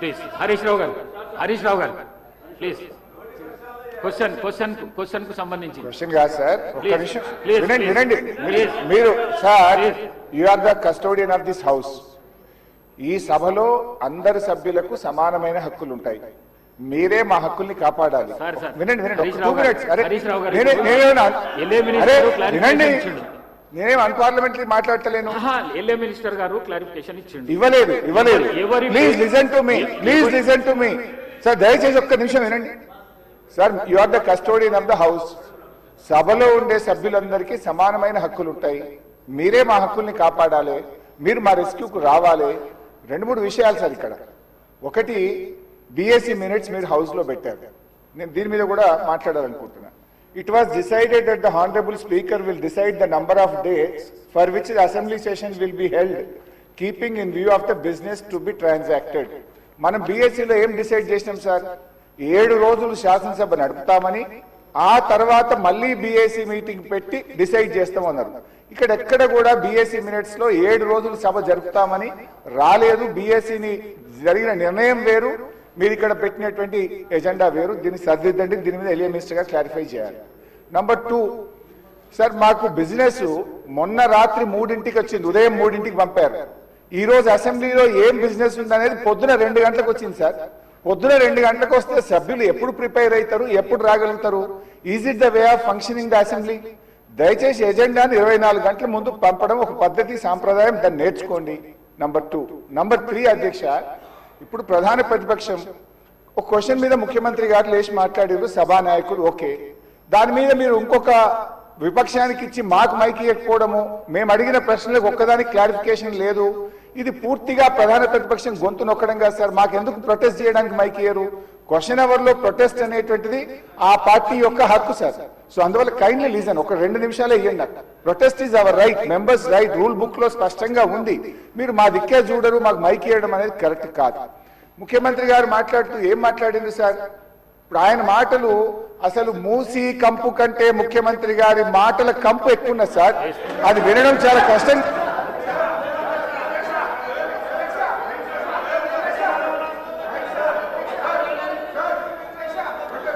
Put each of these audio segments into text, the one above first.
Please. Harish Rao గారు. హరీష్ రావు గారు. Please. Question question క్వశ్చన్కు సంబంధించి. క్వశ్చన్ కాదు సార్. వినండి వినండి. మీరు sir. You are the custodian of this house ఈ సభలో అందరి సభ్యులకు సమానమైన హక్కులు ఉంటాయి. మీరే మా హక్కుల్ని కాపాడాలి. వినండి వినండి. వినండి. నేనేం అన్పార్లమెంటరీ మాట్లాడతలేను. ఎల్ఏ మినిస్టర్ గారు క్లారిఫికేషన్ ఇచ్చిండు. ఇవ్వలేదు ఇవ్వలేదు. Please listen to me please listen to me sir దయచేసి ఒక్క నిమిషం వినండి. Sir you are the custodian of the house సభలో ఉండే సభ్యులందరికీ సమానమైన హక్కులు ఉంటాయి మీరే మా హక్కుల్ని కాపాడాలి. మీరు మా రెస్క్యూకు రావాలి. రెండు మూడు విషయాలు సార్ ఇక్కడ. ఒకటి బిఎస్సి మినిట్స్ మీరు హౌస్లో పెట్టారు. నేను దీని మీద కూడా మాట్లాడాలనుకుంటున్నా. It was decided that the honourable speaker will decide the number of days for which the assembly session will be held keeping in view of the business to be transacted మనం బీఎస్సీలో ఏం డిసైడ్ చేసినాం sir ఏడు రోజులు శాసనసభ నడుపుతామని ఆ తర్వాత మళ్ళీ బీఎస్సీ మీటింగ్ పెట్టి డిసైడ్ చేస్తామన్నారు. ఇక్కడ ఎక్కడ కూడా బీఎస్సీ మినిట్స్లో ఏడు రోజులు సభ జరుపుతామని రాలేదు. బీఎస్సీని జరిగిన నిర్ణయం వేరు. మీరు ఇక్కడ పెట్టినటువంటి ఎజెండా వేరు. దీన్ని సరిదిద్దండి. దీని మీద ఎలియా మినిస్టర్ క్లారిఫై చేయాలి. నంబర్ టూ సార్ మాకు బిజినెస్ మొన్న రాత్రి మూడింటికి వచ్చింది. ఉదయం మూడింటికి పంపారు. ఈ రోజు అసెంబ్లీలో ఏం బిజినెస్ ఉందనేది పొద్దున రెండు గంటలకు వచ్చింది సార్. పొద్దున రెండు గంటలకు వస్తే సభ్యులు ఎప్పుడు ప్రిపేర్ అవుతారు? ఎప్పుడు రాగలుగుతారు? Is it the way of functioning the assembly దయచేసి ఎజెండాను ఇరవై నాలుగు గంటల ముందు పంపడం ఒక పద్ధతి సాంప్రదాయం. దాన్ని నేర్చుకోండి. నంబర్ టూ నంబర్ త్రీ అధ్యక్ష ఇప్పుడు ప్రధాన ప్రతిపక్షం. ఒక క్వశ్చన్ మీద ముఖ్యమంత్రి గారు లేచి మాట్లాడారు సభానాయకుడు ఓకే. దాని మీద మీరు ఇంకొక విపక్షానికి ఇచ్చి మాకు మైకి ఇవ్వకపోవడము మేము అడిగిన ప్రశ్నలకు ఒక్కదానికి క్లారిఫికేషన్ లేదు. ఇది పూర్తిగా ప్రధాన ప్రతిపక్షం గొంతు నొక్కడం కాదు సార్ మాకెందుకు ప్రొటెస్ట్ చేయడానికి మైక్ ఇయ్యరు? క్వశ్చన్ అవర్లో ప్రొటెస్ట్ అనేటువంటిది ఆ పార్టీ యొక్క హక్కు సార్. సో అందువల్ల కైండ్లీ లీజన్ ఒక రెండు నిమిషాలే ఇవ్వండి protest is our right members right rule బుక్లో స్పష్టంగా ఉంది. మీరు మా దిక్కే చూడరు మాకు మైక్ ఇవ్వడం అనేది కరెక్ట్ కాదు. ముఖ్యమంత్రి గారు మాట్లాడుతూ ఏం మాట్లాడింది సార్? ఇప్పుడు ఆయన మాటలు అసలు మూసి కంపు కంటే ముఖ్యమంత్రి గారి మాటల కంపు ఎక్కువ ఉన్నది సార్. అది వినడం చాలా కష్టం.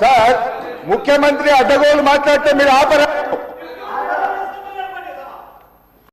సార్ ముఖ్యమంత్రి అడ్డగోలు మాట్లాడితే మీరు ఆపరా?